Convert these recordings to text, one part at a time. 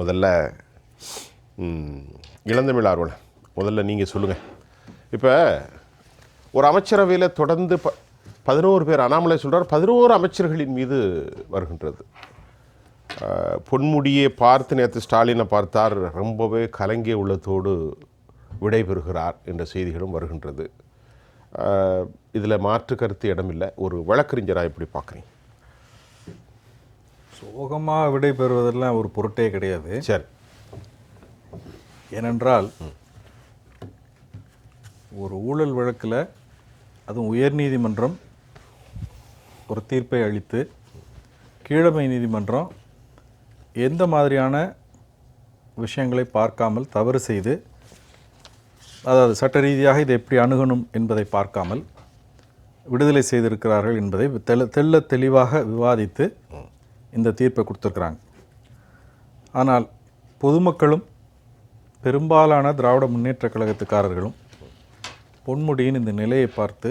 முதல்ல இளந்தமிழ் ஆர்வலன் முதல்ல நீங்கள் சொல்லுங்கள் இப்போ ஒரு அமைச்சரவையில் தொடர்ந்து ப பதினோரு பேர் அண்ணாமலை சொல்கிறார் பதினோரு அமைச்சர்களின் மீது வருகின்றது. பொன்முடியை பார்த்து நேற்று ஸ்டாலினை பார்த்தார் ரொம்பவே கலங்கிய உள்ளத்தோடு விடைபெறுகிறார் என்ற செய்திகளும் வருகின்றது. இதில் மாற்று கருத்து இடமில்லை ஒரு வழக்கறிஞராக எப்படி பார்க்குறீங்க சோகமாக விடை பெறுவதெல்லாம் ஒரு பொருட்டே கிடையாது. சரி. ஏனென்றால் ஒரு ஊழல் வழக்கில் அதுவும் உயர்நீதிமன்றம் ஒரு தீர்ப்பை அளித்து கீழமை நீதிமன்றம் எந்த மாதிரியான விஷயங்களை பார்க்காமல் தவறு செய்து அதாவது சட்ட ரீதியாக இதை எப்படி அணுகணும் என்பதை பார்க்காமல் விடுதலை செய்திருக்கிறார்கள் என்பதை தெள்ள தெள்ள தெளிவாக விவாதித்து இந்த தீர்ப்பை கொடுத்துருக்குறாங்க. ஆனால் பொதுமக்களும் பெரும்பாலான திராவிட முன்னேற்றக் கழகத்துக்காரர்களும் பொன்முடியின் இந்த நிலையை பார்த்து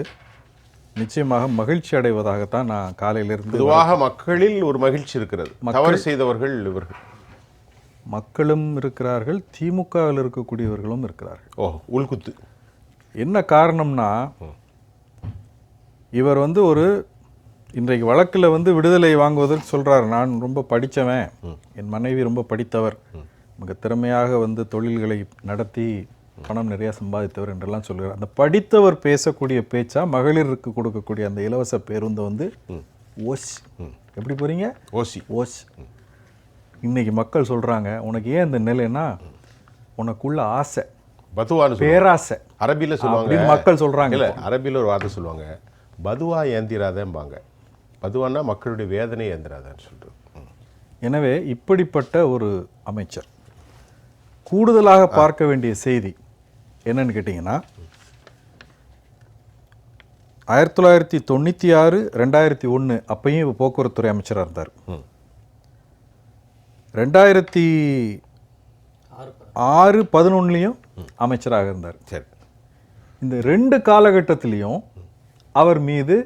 நிச்சயமாக மகிழ்ச்சி அடைவதாகத்தான் நான் காலையிலிருந்து பொதுவாக மக்களில் ஒரு மகிழ்ச்சி இருக்கிறது. தவறு செய்தவர்கள் இவர்கள். மக்களும் இருக்கிறார்கள் திமுகவில் இருக்கக்கூடியவர்களும் இருக்கிறார்கள். ஓ உள்குத்து. என்ன காரணம்னா இவர் வந்து ஒரு இன்றைக்கு வழக்கில் வந்து விடுதலை வாங்குவதற்கு சொல்றார். நான் ரொம்ப படித்தவன் என் மனைவி ரொம்ப படித்தவர். மிக திறமையாக வந்து தொழில்களை நடத்தி பணம் நிறைய சம்பாதித்தவர் என்றெல்லாம் சொல்கிறார். அந்த படித்தவர் பேசக்கூடிய பேச்சா மகளிருக்கு கொடுக்கக்கூடிய அந்த இலவச பேருந்து வந்து ஓஸ். எப்படி போறீங்க ஓசி. ஓஸ். இன்னைக்கு மக்கள் சொல்றாங்க உனக்கு ஏன் இந்த நிலைன்னா உனக்குள்ள ஆசை. பதுவான்னு பேராசை. அரபியில் சொல்லுவாங்க. மக்கள் சொல்றாங்க இல்லை அரபியில் ஒரு வார்த்தை சொல்லுவாங்க. பதுவா ஏந்திராதேம்பாங்க. பதுவான்னா மக்களுடைய வேதனை ஏந்திராதேன்னு ம். எனவே இப்படிப்பட்ட ஒரு அமைச்சர் கூடுதலாக பார்க்க வேண்டிய செய்தி என்னன்னு கேட்டிங்கன்னா ஆயிரத்தி தொள்ளாயிரத்தி தொண்ணூற்றி ஆறு ரெண்டாயிரத்தி ஒன்று அப்பையும் இவர் போக்குவரத்துறை அமைச்சராக இருந்தார். ரெண்டாயிரத்தி ஆறு பதினொன்றுலேயும் அமைச்சராக இருந்தார். சரி. இந்த ரெண்டு காலகட்டத்திலையும் அவர் மீது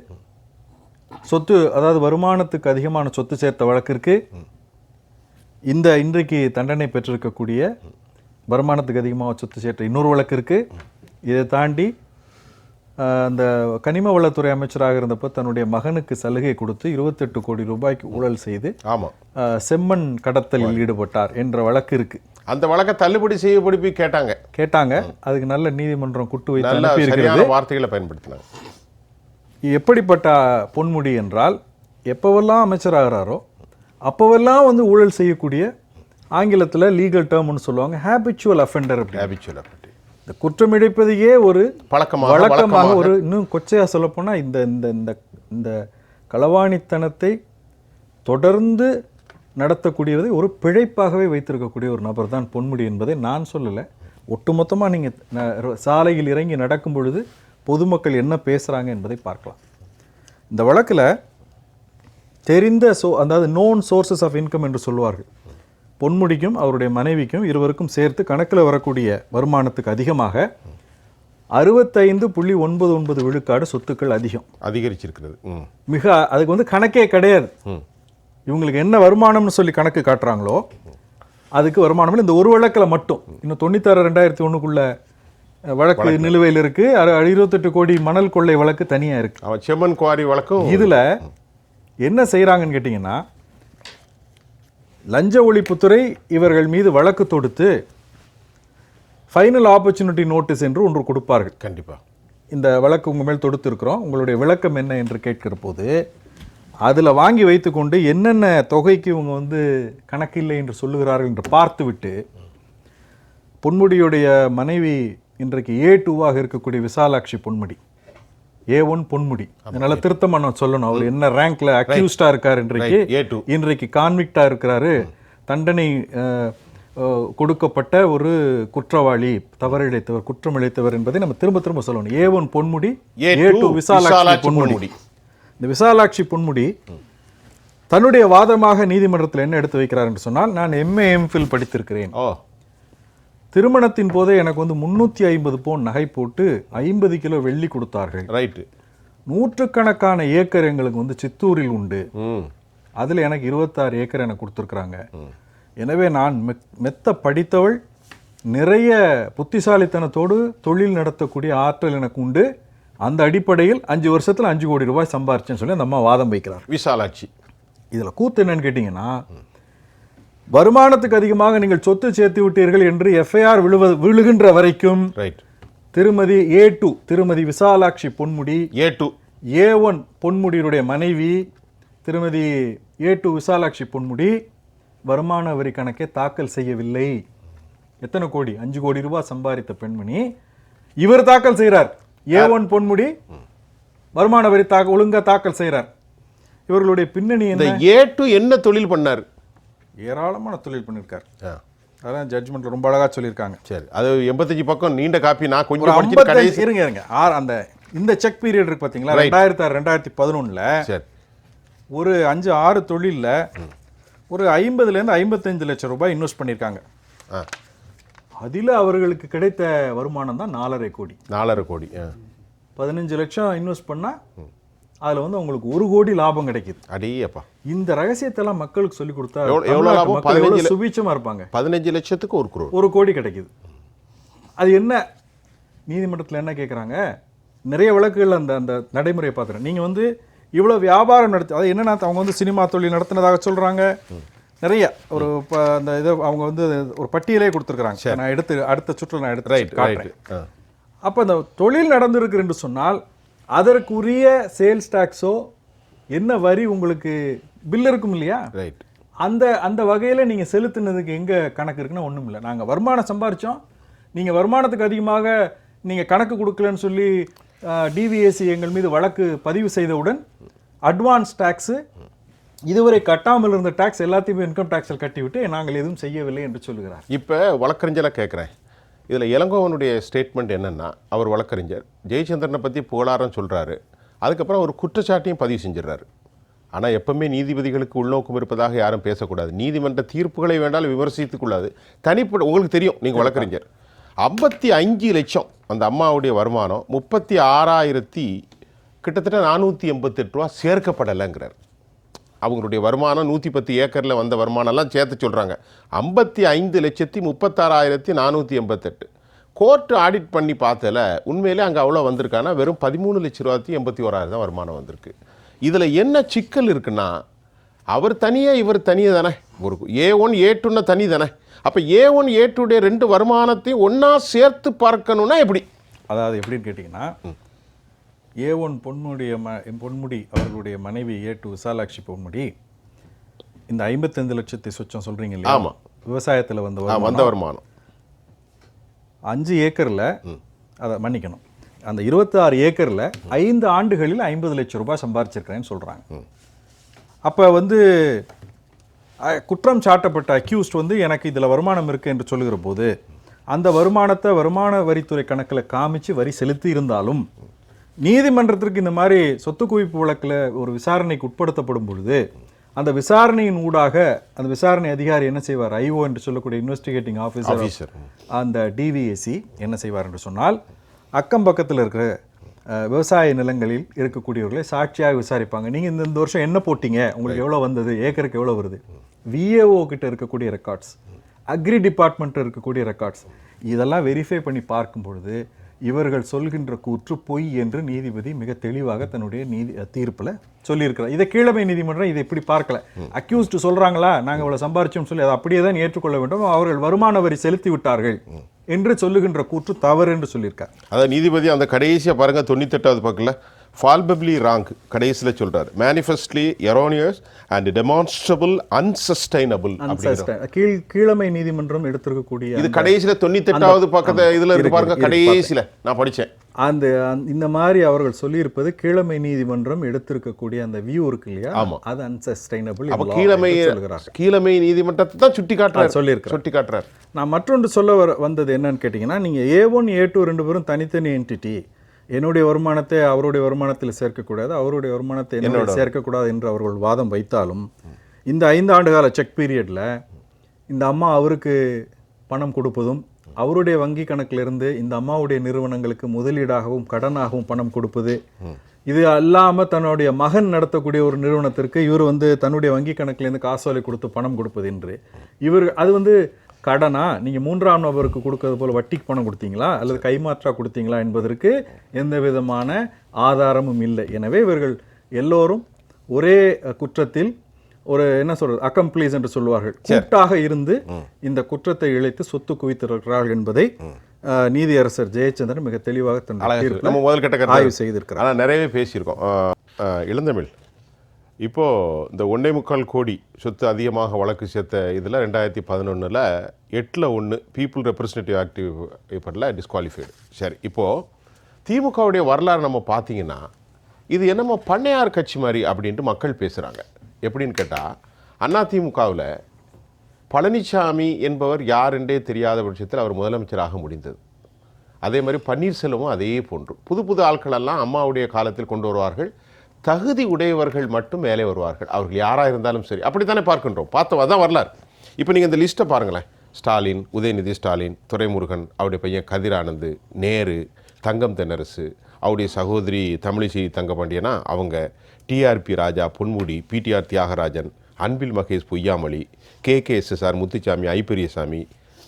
சொத்து அதாவது வருமானத்துக்கு அதிகமான சொத்து சேர்த்த வழக்கிற்கு இந்த இன்றைக்கு தண்டனை பெற்றிருக்கக்கூடிய வருமானத்துக்கு அதிகமாக சொத்து சேர்த்த இன்னொரு வழக்கு இதை தாண்டி அந்த கனிம வளத்துறை அமைச்சராக இருந்தப்போ தன்னுடைய மகனுக்கு சலுகை கொடுத்து இருபத்தெட்டு கோடி ரூபாய்க்கு ஊழல் செய்து ஆமாம் செம்மண் கடத்தலில் ஈடுபட்டார் என்ற வழக்கு இருக்கு. அந்த வழக்கை தள்ளுபடி செய்யப்படி கேட்டாங்க. கேட்டாங்க. அதுக்கு நல்ல நீதிமன்றம் குட்டு வைத்து வார்த்தைகளை பயன்படுத்தினாங்க. எப்படிப்பட்ட பொன்முடி என்றால் எப்போவெல்லாம் அமைச்சராகிறாரோ அப்போவெல்லாம் வந்து ஊழல் செய்யக்கூடிய ஆங்கிலத்தில் லீகல் டேர்ம்னு சொல்லுவாங்க ஹேபிச்சுவல் அஃபெண்டர் அப்படி ஹேபிச்சுவல் அப்படி இந்த குற்றம் இழைப்பதையே ஒரு பழக்கமாக வழக்கமாக ஒரு இன்னும் கொச்சையா சொல்லப்போனால் இந்த இந்த இந்த இந்த களவாணித்தனத்தை தொடர்ந்து நடத்தக்கூடியதை ஒரு பிழைப்பாகவே வைத்திருக்கக்கூடிய ஒரு நபர் தான் பொன்முடி என்பதை நான் சொல்லலை. ஒட்டுமொத்தமாக நீங்கள் சாலையில் இறங்கி நடக்கும் பொழுது பொதுமக்கள் என்ன பேசுகிறாங்க என்பதை பார்க்கலாம். இந்த வழக்கில் தெரிந்த சோ அதாவது நோன் சோர்சஸ் ஆஃப் இன்கம் என்று சொல்லுவார்கள். பொன்முடிக்கும் அவருடைய மனைவிக்கும் இருவருக்கும் சேர்த்து கணக்கில் வரக்கூடிய வருமானத்துக்கு அதிகமாக அறுபத்தைந்து புள்ளி ஒன்பது ஒன்பது விழுக்காடு சொத்துக்கள் அதிகம். அதிகரிச்சிருக்கிறது. மிக அதுக்கு வந்து கணக்கே கிடையாது. இவங்களுக்கு என்ன வருமானம்னு சொல்லி கணக்கு காட்டுறாங்களோ அதுக்கு வருமானம். இந்த ஒரு வழக்கில் மட்டும். இன்னும் தொண்ணூத்தாறு ரெண்டாயிரத்தி ஒண்ணுக்குள்ள அஹ், வழக்கு நிலுவையில் இருக்கு. இருபத்தெட்டு கோடி மணல் கொள்ளை வழக்கு தனியா இருக்கு. செம்மன் குவாரி வழக்கும். இதுல என்ன செய்றாங்கன்னு கேட்டிங்கன்னா லஞ்ச ஒழிப்புத்துறை இவர்கள் மீது வழக்கு தொடுத்து ஃபைனல் ஆப்பர்ச்சுனிட்டி நோட்டீஸ் என்று ஒன்று கொடுப்பார்கள். கண்டிப்பா. இந்த வழக்கு உங்கள் மேல் தொடுத்திருக்கிறோம். உங்களுடைய விளக்கம் என்ன என்று கேட்கிற போது அதில் வாங்கி வைத்துக்கொண்டு என்னென்ன தொகைக்கு இவங்க வந்து கணக்கில்லை என்று சொல்லுகிறார்கள் என்று பார்த்துவிட்டு பொன்முடியுடைய மனைவி இன்றைக்கு ஏ டூவாக இருக்கக்கூடிய Visalakshi Ponmudi. A one Ponmudi. அதனால திருத்தமா நான் சொல்லணும். அவர் என்ன ரேங்க்ல அக்யூஸ்டா இருக்கார் இன்றைக்கு. Right. A2. இன்றைக்கு கான்விக்டா இருக்கிறாரு. தண்டனை கொடுக்கப்பட்ட ஒரு குற்றவாளி தவறிழைத்தவர் குற்றம் இழைத்தவர் என்பதை நம்ம திரும்ப திரும்ப சொல்லணும். A one Ponmudi A2 A two Visalakshi Ponmudi. இந்த விசாலாட்சி பொன்முடி தன்னுடைய வாதமாக நீதிமன்றத்தில் என்ன எடுத்து வைக்கிறார் என்று சொன்னால் நான் எம்ஏ எம்ஃபில் படித்திருக்கிறேன். திருமணத்தின் போதே எனக்கு வந்து முன்னூற்றி ஐம்பது பவுன் நகை போட்டு ஐம்பது கிலோ வெள்ளி கொடுத்தார்கள். ரைட்டு நூற்றுக்கணக்கான ஏக்கர் எங்களுக்கு வந்து சித்தூரில் உண்டு. அதில் எனக்கு இருபத்தாறு ஏக்கர் எனக்கு கொடுத்துருக்குறாங்க. எனவே நான் மெ- மெத்த படித்தவள் நிறைய புத்திசாலித்தனத்தோடு தொழில் நடத்தக்கூடிய ஆற்றல் எனக்கு உண்டு. அந்த அடிப்படையில் அஞ்சு வருஷத்துல அஞ்சு கோடி ரூபாய் சம்பாரிச்சேன்னு சொல்லி அந்த அம்மா வாதம் வைக்கிறார். விசாலாட்சி. இதுல கூத்து என்னன்னு கேட்டிங்கன்னா வருமானத்துக்கு அதிகமாக நீங்கள் சொத்து சேர்த்து விட்டீர்கள் என்று எஃப்ஐஆர் விழுவ விழுகின்ற வரைக்கும் ரைட் திருமதி ஏ டூ திருமதி Visalakshi Ponmudi A two A one பொன்முடியுடைய மனைவி திருமதி ஏ டூ விசாலாட்சி பொன்முடி வருமான வரி கணக்கை தாக்கல் செய்யவில்லை. எத்தனை கோடி? அஞ்சு கோடி ரூபாய் சம்பாதித்த பெண்மணி. இவர் தாக்கல் செய்கிறார். ஏ ஒன் பொன்முடி வருமான வரி தாக்க ஒழுங்கா தாக்கல் செய்கிறார். இவர்களுடைய பின்னணி இந்த என்ன? ஏ டூ என்ன தொழில் பண்ணார்? ஏராளமான தொழில் பண்ணியிருக்கார். அதான் ஜட்ஜ்மெண்ட் ரொம்ப அழகா சொல்லியிருக்காங்க. சரி அது எண்பத்தஞ்சு பக்கம் நீண்ட காப்பி நான் கொஞ்சம் இருங்க இருங்க. ஆறு அந்த இந்த செக் பீரியட் இருக்கு Right. ரெண்டாயிரத்தி ஆறு ரெண்டாயிரத்தி பதினொன்னுல சரி. ஒரு அஞ்சு ஆறு தொழில்ல ஒரு ஐம்பதுலேருந்து ஐம்பத்தஞ்சு லட்சம் ரூபாய் இன்வெஸ்ட் பண்ணியிருக்காங்க. அதில் அவர்களுக்கு கிடைத்த வருமானம் தான் நாலரை கோடி. நாலரை கோடி பதினஞ்சு லட்சம் இன்வெஸ்ட் பண்ணா அதுல வந்து அவங்களுக்கு ஒரு கோடி லாபம் கிடைக்குது. அடேயப்பா. இந்த ரகசியத்தெல்லாம் மக்களுக்கு சொல்லி கொடுத்தா தமிழ்நாட்டு லாபம்? பதினஞ்சு சுபீட்சமா இருப்பாங்க. பதினஞ்சு லட்சத்துக்கு ஒரு குரோர் ஒரு கோடி கிடைக்குது. அது என்ன? நீதிமன்றத்தில் என்ன கேட்குறாங்க நிறைய வழக்குகள் அந்த அந்த நடைமுறையை பார்க்குறேன் நீங்கள் வந்து இவ்வளோ வியாபாரம் நடத்தி அது என்னன்னா அவங்க வந்து சினிமா தொழில் நடத்தினதாக சொல்கிறாங்க நிறைய ஒரு இப்போ அந்த இதை அவங்க வந்து ஒரு பட்டியலே கொடுத்துருக்குறாங்க. நான் எடுத்து அடுத்த சுற்று நான் எடுத்து ரைட் காட்டுறேன். அப்போ அந்த தொழில் நடந்திருக்கு என்று சொன்னால் அதற்குரிய சேல்ஸ் டாக்ஸோ என்ன வரி உங்களுக்கு பில் இருக்கும் இல்லையா? ரைட் அந்த அந்த வகையில் நீங்கள் செலுத்தினதுக்கு எங்கே கணக்கு இருக்குன்னா ஒன்றும் இல்லை. நாங்கள் வருமானம் சம்பாரிச்சோம். நீங்கள் வருமானத்துக்கு அதிகமாக நீங்கள் கணக்கு கொடுக்கலன்னு சொல்லி டிவிஎஸ்சி எங்கள் மீது வழக்கு பதிவு செய்தவுடன் அட்வான்ஸ் டேக்ஸு இதுவரை கட்டாமல் இருந்த டாக்ஸ் எல்லாத்தையுமே இன்கம் டேக்ஸில் கட்டிவிட்டு நாங்கள் எதுவும் செய்யவில்லை என்று சொல்லுகிறார். இப்போ வழக்கறிஞரை கேட்குறேன் இதில் இளங்கோவனுடைய ஸ்டேட்மெண்ட் என்னன்னா அவர் வழக்கறிஞர். ஜெயச்சந்திரனை பற்றி புகழாரம் சொல்கிறாரு அதுக்கப்புறம் ஒரு குற்றச்சாட்டையும் பதிவு செஞ்சிடறாரு. ஆனால் எப்பவுமே நீதிபதிகளுக்கு உள்நோக்கம் இருப்பதாக யாரும் பேசக்கூடாது. நீதிமன்ற தீர்ப்புகளை வேண்டாலும் விமர்சித்துக் கொள்ளாது. தனிப்பட்ட உங்களுக்கு தெரியும் நீங்கள் வழக்கறிஞர். ஐம்பத்தி அஞ்சு லட்சம் அந்த அம்மாவுடைய வருமானம் முப்பத்தி ஆறாயிரத்தி கிட்டத்தட்ட நானூற்றி எண்பத்தெட்டு ரூபா சேர்க்கப்படலைங்கிறார். அவங்களுடைய வருமானம் நூற்றி பத்து ஏக்கரில் வந்த வருமானம்லாம் சேர்த்து சொல்கிறாங்க ஐம்பத்தி ஐந்து லட்சத்தி முப்பத்தாறாயிரத்தி நானூற்றி எண்பத்தெட்டு. கோர்ட்டு ஆடிட் பண்ணி பார்த்தல உண்மையிலே அங்கே அவ்வளோ வந்திருக்கானா வெறும் பதிமூணு லட்ச ரூபாத்தி எண்பத்தி ஓராயிரம் தான் வருமானம் வந்திருக்கு. இதில் என்ன சிக்கல் இருக்குன்னா அவர் தனியே இவர் தனியே தானே. ஒரு ஏ ஒன் ஏ டூன்னு தனி தானே. அப்போ ஏ ஒன் ஏ டூடைய ரெண்டு வருமானத்தையும் ஒன்றா சேர்த்து பார்க்கணுன்னா எப்படி? அதாவது எப்படின்னு கேட்டிங்கன்னா ஏ ஒன் பொன்முடிய ம பொன்முடி அவர்களுடைய மனைவி ஏ டு விசாலாட்சி பொன்முடி. இந்த ஐம்பத்தைந்து லட்சத்தை சொச்சம் சொல்றீங்க இல்லையா? ஆமா. விவசாயத்தில் வந்த வந்த வருமானம். அஞ்சு ஏக்கரில் அதை மன்னிக்கணும். அந்த இருபத்தாறு ஏக்கரில் ஐந்து ஆண்டுகளில் ஐம்பது லட்சம் ரூபாய் சம்பாரிச்சிருக்கிறேன்னு சொல்கிறாங்க அப்போ வந்து குற்றம் சாட்டப்பட்ட அக்யூஸ்ட் வந்து எனக்கு இதில் வருமானம் இருக்குது என்று சொல்லுகிற போது அந்த வருமானத்தை வருமான வரித்துறை கணக்கில் காமிச்சு வரி செலுத்தி இருந்தாலும் நீதிமன்றத்திற்கு இந்த மாதிரி சொத்து குவிப்பு வழக்கில் ஒரு விசாரணைக்கு உட்படுத்தப்படும் பொழுது அந்த விசாரணையின் ஊடாக அந்த விசாரணை அதிகாரி என்ன செய்வார்? ஐஓ என்று சொல்லக்கூடிய இன்வெஸ்டிகேட்டிங் ஆஃபீஸர் அந்த டிவிஎஸ்சி என்ன செய்வார் என்று சொன்னால் அக்கம் பக்கத்தில் இருக்கிற விவசாய நிலங்களில் இருக்கக்கூடியவர்களை சாட்சியாக விசாரிப்பாங்க. நீங்கள் இந்த இந்த வருஷம் என்ன போட்டீங்க? உங்களுக்கு எவ்வளோ வந்தது? ஏக்கருக்கு எவ்வளோ வருது? விஏஓ கிட்ட இருக்கக்கூடிய ரெக்கார்ட்ஸ் அக்ரி டிபார்ட்மெண்ட்டில் இருக்கக்கூடிய ரெக்கார்ட்ஸ் இதெல்லாம் வெரிஃபை பண்ணி பார்க்கும் பொழுது இவர்கள் சொல்கின்ற கூற்று பொய் என்று நீதிபதி மிக தெளிவாக தன்னுடைய நீதி தீர்ப்பில் சொல்லியிருக்கிறார். இதை கீழமை நீதிமன்றம் இதை இப்படி பார்க்கல. அக்யூஸ்டு சொல்றாங்களா? நாங்கள் இவ்வளோ சம்பாரிச்சோம்னு சொல்லி அதை அப்படியே தான் ஏற்றுக்கொள்ள வேண்டும் அவர்கள் வருமான வரி செலுத்தி விட்டார்கள் என்று சொல்லுகின்ற கூற்று தவறு என்று சொல்லியிருக்கார். அதாவது நீதிபதி அந்த கடைசியாக பாருங்க தொண்ணூத்தெட்டாவது பக்கத்தில் ஃபால்பப்லி ராங் கடைசியில் சொல்றாரு. Manifestly erroneous and demonstrably unsustainable கீழ் கீழமை நீதிமன்றம் எடுத்திருக்கக்கூடிய இது கடைசியில தொண்ணூத்தெட்டாவது பக்கத்தை இதுல இருக்கு பாருங்க கடைசியில. நான் படிச்சேன். அந்த இந்த மாதிரி அவர்கள் சொல்லியிருப்பது கீழமை நீதிமன்றம் எடுத்திருக்கக்கூடிய அந்த வியூ இருக்கு இல்லையா? ஆமா. அது அன்சஸ்டைனபிள் அப்ப கீழமை சொல்கிறார் கீழமை நீதிமன்றத்தை தான் சுட்டி காட்டுறாரு சொல்லியிருக்கிறார். சுட்டி காட்டுறாரு நான் மற்றொன்று சொல்ல வர வந்தது என்னன்னு கேட்டிங்கன்னா நீங்கள் ஏ ஒன் ஏ டூ ரெண்டு பேரும் தனித்தனி என்டிட்டி என்னுடைய வருமானத்தை அவருடைய வருமானத்தில் சேர்க்கக்கூடாது அவருடைய வருமானத்தை என்னோட சேர்க்கக்கூடாது என்று அவர்கள் வாதம் வைத்தாலும் இந்த ஐந்து ஆண்டு கால செக் பீரியடில் இந்த அம்மா அவருக்கு பணம் கொடுப்பதும் அவருடைய வங்கி கணக்கிலிருந்து இந்த அம்மாவுடைய நிறுவனங்களுக்கு முதலீடாகவும் கடனாகவும் பணம் கொடுப்பது இது அல்லாம தன்னுடைய மகன் நடத்தக்கூடிய ஒரு நிறுவனத்திற்கு இவர் வந்து தன்னுடைய வங்கி கணக்கிலேருந்து காசோலை கொடுத்து பணம் கொடுப்பது என்று. இவர் அது வந்து கடனா? நீங்க மூன்றாம் நபருக்கு கொடுக்கறது போல வட்டிக்கு பணம் கொடுத்தீங்களா? அல்லது கைமாற்றா கொடுத்தீங்களா என்பதற்கு எந்த விதமான ஆதாரமும் இல்லை. எனவே இவர்கள் எல்லோரும் ஒரே குற்றத்தில் ஒரு என்ன சொல்றது அக்கம்ப்ளீஸ் என்று சொல்வார்கள். கூட்டாக இருந்து இந்த குற்றத்தை இழைத்து சொத்து குவித்திருக்கிறார்கள் என்பதை நீதியரசர் ஜெயச்சந்திரன் மிக தெளிவாக நம்ம முதல் கட்ட ஆய்வு செய்திருக்கிறார். ஆனால் நிறையவே பேசியிருக்கோம். இளந்தமிழ். இப்போது இந்த ஒன்றே முக்கால் கோடி சொத்து அதிகமாக வழக்கு சேர்த்த இதில் ரெண்டாயிரத்தி பதினொன்றில் எட்டில் ஒன்று பீப்புள் ரெப்ரசன்டேட்டிவ் ஆக்டிவ் இப்படில் டிஸ்குவாலிஃபைடு சரி இப்போது திமுகவுடைய வரலாறு நம்ம பார்த்தீங்கன்னா இது என்னமோ பண்ணையார் கட்சி மாதிரி அப்படின்ட்டு மக்கள் பேசுகிறாங்க எப்படின்னு கேட்டால் அதிமுகவில் பழனிசாமி என்பவர் யார் என்றே தெரியாத பட்சத்தில் அவர் முதலமைச்சராக முடிந்தது. அதே மாதிரி பன்னீர்செல்வமும் அதே போன்று. புது புது ஆட்களெல்லாம் அம்மாவுடைய காலத்தில் கொண்டு வருவார்கள். தகுதி உடையவர்கள் மட்டும் மேலே வருவார்கள். அவர்கள் யாராக இருந்தாலும் சரி. அப்படித்தானே பார்க்கின்றோம். பார்த்தோம் அதான் வரலாறு. இப்போ நீங்கள் இந்த லிஸ்ட்டை பாருங்களேன். ஸ்டாலின் உதயநிதி ஸ்டாலின் துரைமுருகன் அவருடைய பையன் கதிரானந்து நேரு தங்கம் தென்னரசு அவருடைய சகோதரி தமிழிசை தங்கபாண்டியனா அவங்க TRB Raja Ponmudi PTR Thiagarajan Anbil Mahesh Poyyamozhi K K SSR Muthusamy I Periyasamy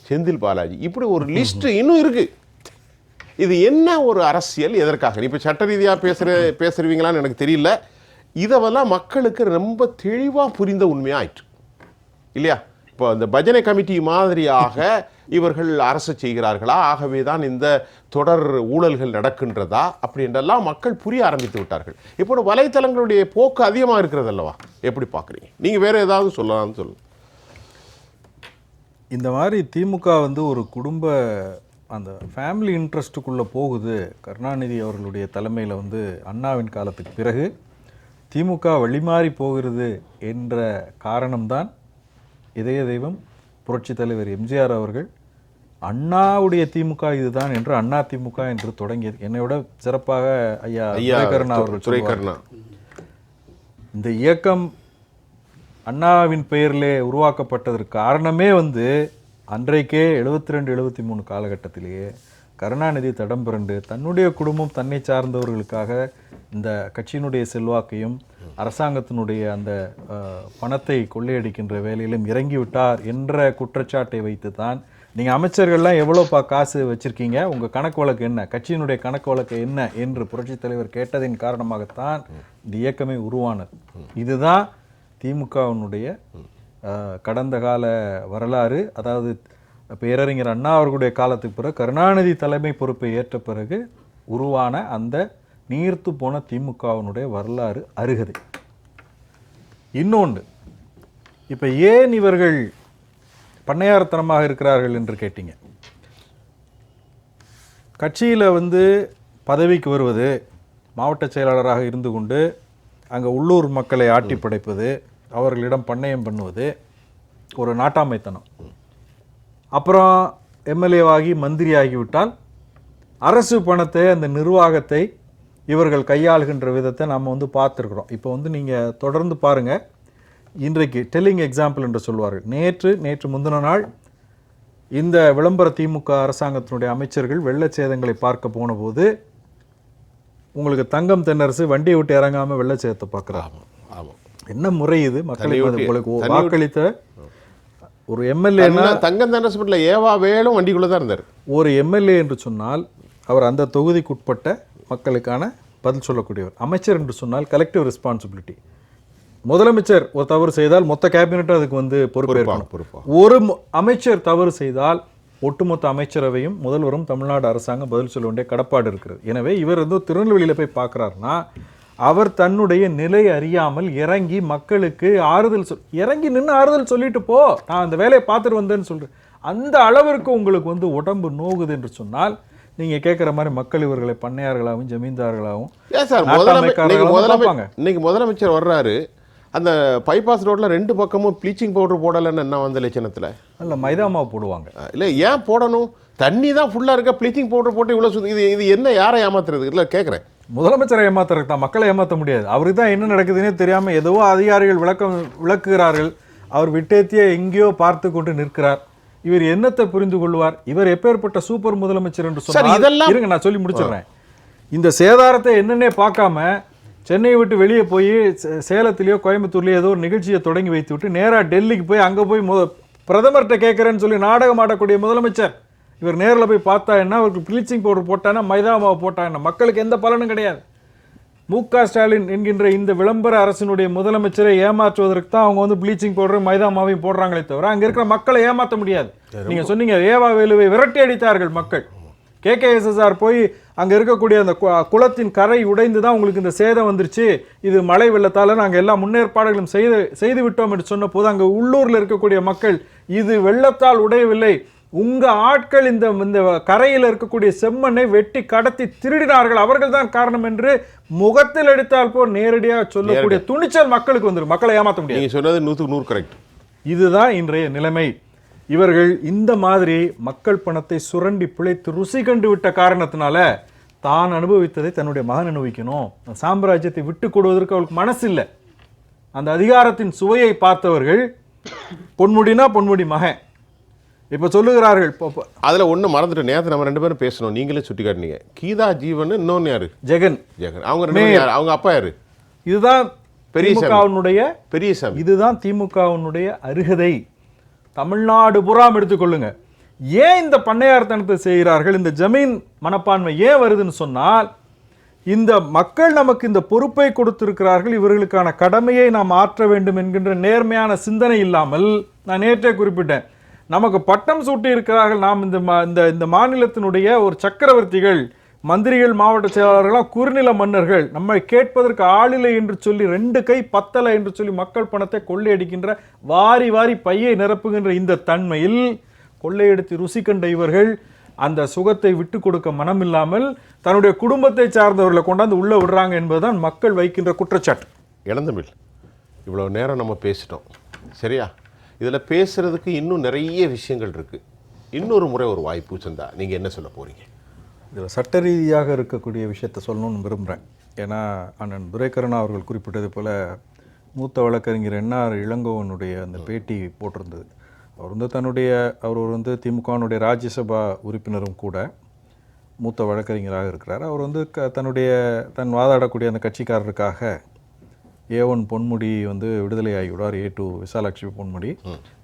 Senthil Balaji இப்படி ஒரு லிஸ்ட்டு இன்னும் இருக்குது இது என்ன ஒரு அரசியல்? எதற்காக? இப்போ சட்ட ரீதியாக பேசுகிற பேசுறீங்களான்னு எனக்கு தெரியல. இதெல்லாம் மக்களுக்கு ரொம்ப தெளிவாக புரிந்த உண்மையாக ஆயிற்று இல்லையா? இப்போ இந்த பஜனை கமிட்டி மாதிரியாக இவர்கள் அரசு செய்கிறார்களா? ஆகவே தான் இந்த தொடர் ஊழல்கள் நடக்கின்றதா? அப்படின்றெல்லாம் மக்கள் புரிய ஆரம்பித்து விட்டார்கள். இப்போ வலைத்தளங்களுடைய போக்கு அதிகமாக இருக்கிறது அல்லவா? எப்படி பார்க்குறீங்க? நீங்கள் வேறு ஏதாவது சொல்லலாம்னு சொல்லுங்கள் இந்த மாதிரி திமுக வந்து ஒரு குடும்ப அந்த ஃபேமிலி இன்ட்ரெஸ்ட்டுக்குள்ளே போகுது. கருணாநிதி அவர்களுடைய தலைமையில் வந்து அண்ணாவின் காலத்துக்கு பிறகு திமுக வழிமாறி போகிறது என்ற காரணம்தான் இதய தெய்வம் புரட்சித் தலைவர் எம்ஜிஆர் அவர்கள் அண்ணாவுடைய திமுக இதுதான் என்று அண்ணா திமுக என்று தொடங்கியது. என்னை விட சிறப்பாக ஐயா துரைக்கருணா அவர்கள் இந்த இயக்கம் அண்ணாவின் பெயரிலே உருவாக்கப்பட்டதற்கு காரணமே வந்து அன்றைக்கே எழுபத்தி ரெண்டு எழுபத்தி மூணு காலகட்டத்திலேயே கருணாநிதி தடம் புரண்டு தன்னுடைய குடும்பம் தன்னை சார்ந்தவர்களுக்காக இந்த கட்சியினுடைய செல்வாக்கையும் அரசாங்கத்தினுடைய அந்த பணத்தை கொள்ளையடிக்கின்ற வேலையிலும் இறங்கிவிட்டார் என்ற குற்றச்சாட்டை வைத்து தான் நீங்கள் அமைச்சர்கள்லாம் எவ்வளோப்பா காசு வச்சுருக்கீங்க? உங்கள் கணக்கு வழக்கு என்ன? கட்சியினுடைய கணக்கு வழக்கு என்ன? என்று புரட்சித் தலைவர் கேட்டதின் காரணமாகத்தான் இந்த இயக்கமே உருவானது. இதுதான் திமுகவினுடைய கடந்த கால வரலாறு அதாவது பேரறிஞர் அண்ணா அவர்களுடைய காலத்துக்கு பிறகு கருணாநிதி தலைமை பொறுப்பை ஏற்ற பிறகு உருவான அந்த நீர்த்து போன திமுகவினுடைய வரலாறு அருகதை. இன்னொன்று இப்போ ஏன் இவர்கள் பண்ணையார்த்தனமாக இருக்கிறார்கள் என்று கேட்டீங்க? கட்சியில் வந்து பதவிக்கு வருவது மாவட்ட செயலாளராக இருந்து கொண்டு அங்கே உள்ளூர் மக்களை ஆட்டி படைப்பது அவர்களிடம் பண்ணையம் பண்ணுவது ஒரு நாட்டாமைத்தனம். அப்புறம் எம்எல்ஏவாகி மந்திரி ஆகிவிட்டால் அரசு பணத்தை அந்த நிர்வாகத்தை இவர்கள் கையாளுகின்ற விதத்தை நம்ம வந்து பார்த்துருக்குறோம். இப்போ வந்து நீங்கள் தொடர்ந்து பாருங்கள் இன்றைக்கு டெல்லிங் எக்ஸாம்பிள் என்று சொல்வார்கள். நேற்று நேற்று முந்தின நாள் இந்த விளம்பர திமுக அரசாங்கத்தினுடைய அமைச்சர்கள் வெள்ளச்சேதங்களை பார்க்க போன போது உங்களுக்கு தங்கம் தென்னரசு வண்டியை விட்டு இறங்காமல் வெள்ளச்சேதத்தை பார்க்குறாங்க ஆமாம் என்ன முறை இது? மக்களுக்கு உங்களுக்கு வாக்களித்த ஒரு எம்எல்ஏனா தங்கம் தண்டஸ்மெண்ட்டில் ஏவா வேலும் வண்டிக்குள்ளே தான் இருந்தார். ஒரு எம்எல்ஏ என்று சொன்னால் அவர் அந்த தொகுதிக்குட்பட்ட மக்களுக்கான பதில் சொல்லக்கூடியவர். அமைச்சர் என்று சொன்னால் கலெக்டிவ் ரெஸ்பான்சிபிலிட்டி முதலமைச்சர் ஒரு தவறு செய்தால் மொத்த கேபினட்டும் அதுக்கு வந்து பொறுப்பேற்கணும் பொறுப்பா ஒரு அமைச்சர் தவறு செய்தால் ஒட்டுமொத்த அமைச்சரவையும் முதல்வரும் தமிழ்நாடு அரசாங்கம் பதில் சொல்ல வேண்டிய கடப்பாடு இருக்கிறது. எனவே இவர் வந்து திருநெல்வேலியில் போய் பார்க்குறாருன்னா அவர் தன்னுடைய நிலை அறியாமல் இறங்கி மக்களுக்கு ஆறுதல் சொல் இறங்கி நின்று ஆறுதல் சொல்லிட்டு போ. நான் அந்த வேலையை பார்த்துட்டு வந்தேன்னு சொல்றேன். அந்த அளவிற்கு உங்களுக்கு வந்து உடம்பு நோகுது என்று சொன்னால் நீங்க கேட்குற மாதிரி மக்கள் இவர்களை பண்ணையார்களாகவும் ஜமீன்தார்களாகவும் ஏன் சார் நாட்டாமைக்காரர்களா முதலமை இன்னைக்கு முதலமைச்சர் வர்றாரு. அந்த பைபாஸ் ரோட்ல ரெண்டு பக்கமும் ப்ளீச்சிங் பவுடர் போடலைன்னு என்ன வந்த லட்சணத்தில் அல்ல மைதா மாவு போடுவாங்க. இல்லை ஏன் போடணும்? தண்ணி தான் ஃபுல்லாக இருக்க ப்ளீச்சிங் பவுடர் போட்டு இவ்வளோ இது இது என்ன யாரை ஏமாத்துறது? இல்லை கேட்குறேன் முதலமைச்சரை ஏமாத்துறதுக்கு தான் மக்களை ஏமாற்ற முடியாது. அவருக்கு தான் என்ன நடக்குதுன்னே தெரியாம ஏதோ அதிகாரிகள் விளக்கம் விளக்குகிறார்கள். அவர் விட்டேத்திய எங்கேயோ பார்த்து கொண்டு நிற்கிறார். இவர் என்னத்தை புரிந்து கொள்வார்? இவர் எப்பேற்பட்ட சூப்பர் முதலமைச்சர் என்று இதெல்லாம்- இருங்க நான் சொல்லி முடிச்சிடுறேன். இந்த சேதாரத்தை என்னன்னே பார்க்காம சென்னையை விட்டு வெளியே போய் சேலத்திலேயோ கோயம்புத்தூர்லேயோ ஏதோ ஒரு நிகழ்ச்சியை தொடங்கி வைத்து விட்டு நேராக டெல்லிக்கு போய் அங்கே போய் முத பிரதமர்கிட்ட கேட்குறேன்னு சொல்லி நாடகம் ஆடக்கூடிய முதலமைச்சர். இவர் நேரில் போய் பார்த்தா என்ன? அவருக்கு ப்ளீச்சிங் பவுடர் போட்டானா மைதா மாவு போட்டா என்ன? மக்களுக்கு எந்த பலனும் கிடையாது. மு க ஸ்டாலின் என்கின்ற இந்த விளம்பர அரசினுடைய முதலமைச்சரை ஏமாற்றுவதற்கு தான் அவங்க வந்து ப்ளீச்சிங் பவுடர் மைதா மாவையும் போடுறாங்களே தவிர அங்க இருக்கிற மக்களை ஏமாற்ற முடியாது. நீங்க சொன்னீங்க ஏவா வேலுவை விரட்டி அடித்தார்கள் மக்கள். கேகேஎஸ்எஸ்ஆர் போய் அங்க இருக்கக்கூடிய அந்த குளத்தின் கரை உடைந்து தான் உங்களுக்கு இந்த சேதம் வந்துருச்சு. இது மழை வெள்ளத்தால நாங்க எல்லா முன்னேற்பாடுகளும் செய்து செய்து விட்டோம் என்று சொன்ன போது அங்க உள்ளூர்ல இருக்கக்கூடிய மக்கள் இது வெள்ளத்தால் உடையவில்லை. உங்க ஆட்கள் இந்த இந்த கரையில் இருக்கக்கூடிய செம்மண்ணை வெட்டி கடத்தி திருடினார்கள். அவர்கள் தான் காரணம் என்று முகத்தில் அடித்தால் போல் நேரடியாக சொல்லக்கூடிய துணிச்சல் மக்களுக்கு வந்துடும் மக்களை ஏமாற்ற முடியாது. நீங்க சொன்னது நூற்றுக்கு நூறு கரெக்ட் இதுதான் இன்றைய நிலைமை. இவர்கள் இந்த மாதிரி மக்கள் பணத்தை சுரண்டி பிழைத்து ருசி கண்டு விட்ட காரணத்தினால தான் அனுபவித்ததை தன்னுடைய மகன் அனுபவிக்கணும். சாம்ராஜ்யத்தை விட்டு கொடுவதற்கு அவளுக்கு மனசு இல்லை அந்த அதிகாரத்தின் சுவையை பார்த்தவர்கள் பொன்முடினா பொன்முடி மகன். இப்ப சொல்லுகிறார்கள் இப்போ- அதுல ஒண்ணு மறந்துட்டு நேத்து நம்ம ரெண்டு பேரும் பேசணும் நீங்களே சுட்டி காட்டினீங்க கீதா ஜீவன் இன்னொன்னு யாரு? ஜெகன். ஜெகன். அவங்க ரெண்டு யாரு? அவங்க அப்பா யாரு? இதுதான் பெரியசாமி. திமுகவினுடைய பெரியசாமி இதுதான் திமுகவினுடைய அருகதை. தமிழ்நாடு புறாம் எடுத்துக்கொள்ளுங்க ஏன் இந்த பண்ணையார்த்தனத்தை செய்கிறார்கள்? இந்த ஜமீன் மனப்பான்மை ஏன் வருதுன்னு சொன்னால் இந்த மக்கள் நமக்கு இந்த பொறுப்பை கொடுத்திருக்கிறார்கள். இவர்களுக்கான கடமையை நாம் ஆற்ற வேண்டும் என்கின்ற நேர்மையான சிந்தனை இல்லாமல் நான் நேற்றே குறிப்பிட்டேன். நமக்கு பட்டம் சூட்டி இருக்கிறார்கள் நாம் இந்த மா- இந்த இந்த மாநிலத்தினுடைய ஒரு சக்கரவர்த்திகள் மந்திரிகள் மாவட்ட செயலாளர்கள்லாம் குறுநில மன்னர்கள் நம்மை கேட்பதற்கு ஆளில்லை என்று சொல்லி ரெண்டு கை பத்தலை என்று சொல்லி மக்கள் பணத்தை கொள்ளையடிக்கின்ற வாரி வாரி பையை நிரப்புகின்ற இந்த தன்மையில் கொள்ளையடித்து ருசி கண்ட இவர்கள் அந்த சுகத்தை விட்டு கொடுக்க மனமில்லாமல் தன்னுடைய குடும்பத்தை சார்ந்தவர்களை கொண்டாந்து உள்ளே விடுறாங்க என்பதுதான் மக்கள் வைக்கின்ற குற்றச்சாட்டு. இளந்தமிழ் இவ்வளோ நேரம் நம்ம பேசிட்டோம். சரியா? இதில் பேசுகிறதுக்கு இன்னும் நிறைய விஷயங்கள் இருக்குது இன்னொரு முறை ஒரு வாய்ப்பு சந்தா நீங்கள் என்ன சொல்ல போகிறீங்க இதில் சட்ட ரீதியாக இருக்கக்கூடிய விஷயத்தை சொல்லணும்னு விரும்புகிறேன் ஏன்னா அண்ணன் துரைக்கருணா அவர்கள் குறிப்பிட்டது போல் மூத்த வழக்கறிஞர் என்ஆர் இளங்கோவனுடைய அந்த பேட்டி போட்டிருந்தது. அவர் வந்து தன்னுடைய அவர் வந்து திமுகவினுடைய ராஜ்யசபா உறுப்பினரும் கூட மூத்த வழக்கறிஞராக இருக்கிறார். அவர் வந்து க தன்னுடைய தன் வாதாடக்கூடிய அந்த கட்சிக்காரருக்காக ஏ ஒன் பொன்முடி வந்து விடுதலை ஆகிவிடுவார் ஏ டூ விசாலாட்சி பொன்முடி.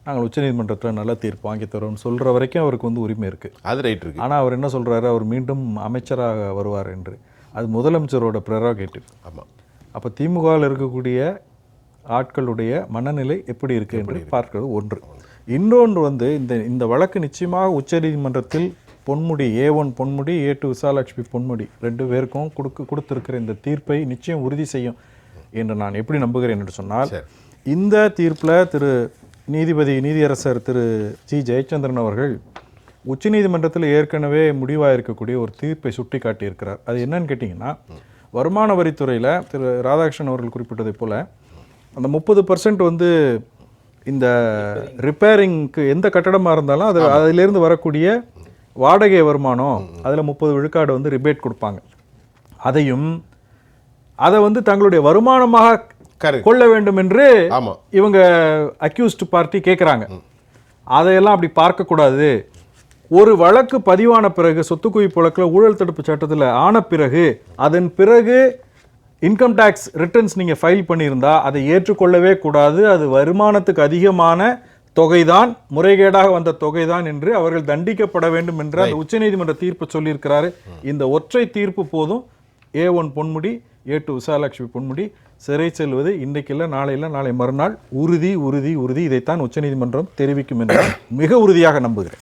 நாங்கள் உச்சநீதிமன்றத்தில் நல்ல தீர்ப்பு வாங்கி தரோம்னு சொல்கிற வரைக்கும் அவருக்கு வந்து உரிமை இருக்குது அது ரைட் இருக்கு. ஆனால் அவர் என்ன சொல்றாரு? அவர் மீண்டும் அமைச்சராக வருவார் என்று. அது முதலமைச்சரோட ப்ரெரோகேட்டிவ் ஆமாம் அப்போ திமுகவில் இருக்கக்கூடிய ஆட்களுடைய மனநிலை எப்படி இருக்கு என்று பார்க்கிறது ஒன்று. இன்னொன்று வந்து இந்த இந்த வழக்கு நிச்சயமாக உச்சநீதிமன்றத்தில் Ponmudi A one Ponmudi A two Visalakshmi Ponmudi ரெண்டு பேருக்கும் கொடுக்க கொடுத்திருக்கிற இந்த தீர்ப்பை நிச்சயம் உறுதி செய்யும். என்று நான் எப்படி நம்புகிறேன் என்று சொன்னால். இந்த தீர்ப்பில் திரு நீதிபதி நீதியரசர் திரு ஜி ஜெயச்சந்திரன் அவர்கள் உச்சநீதிமன்றத்தில் ஏற்கனவே முடிவாக இருக்கக்கூடிய ஒரு தீர்ப்பை சுட்டி காட்டியிருக்கிறார் அது என்னன்னு கேட்டிங்கன்னா வருமான வரித்துறையில் திரு ராதாகிருஷ்ணன் அவர்கள் குறிப்பிட்டதைப் போல அந்த முப்பது பர்சன்ட் வந்து இந்த ரிப்பேரிங்க்கு எந்த கட்டடமாக இருந்தாலும் அது அதிலிருந்து வரக்கூடிய வாடகை வருமானம் அதில் முப்பது விழுக்காடு வந்து ரிபேட் கொடுப்பாங்க. அதையும் அதை வந்து தங்களுடைய வருமானமாக கொள்ள வேண்டும் என்று இவங்க அக்யூஸ்ட் பார்ட்டி கேட்குறாங்க அதையெல்லாம் அப்படி பார்க்கக்கூடாது. ஒரு வழக்கு பதிவான பிறகு சொத்து குவிப்பு வழக்கில் ஊழல் தடுப்பு சட்டத்தில் ஆன பிறகு அதன் பிறகு இன்கம் டேக்ஸ் ரிட்டர்ன்ஸ் நீங்கள் ஃபைல் பண்ணியிருந்தா அதை ஏற்றுக்கொள்ளவே கூடாது. அது வருமானத்துக்கு அதிகமான தொகைதான் முறைகேடாக வந்த தொகைதான் என்று அவர்கள் தண்டிக்கப்பட வேண்டும் என்று அந்த உச்சநீதிமன்ற தீர்ப்பு சொல்லியிருக்கிறாரு. இந்த ஒற்றை தீர்ப்பு போதும். A one Ponmudi A two Visalakshmi Ponmudi சிறை செல்வது இன்றைக்கில்ல நாளையில் நாளை மறுநாள் உறுதி உறுதி உறுதி. இதைத்தான் உச்சநீதிமன்றம் தெரிவிக்கும் என்று மிக உறுதியாக நம்புகிறேன்.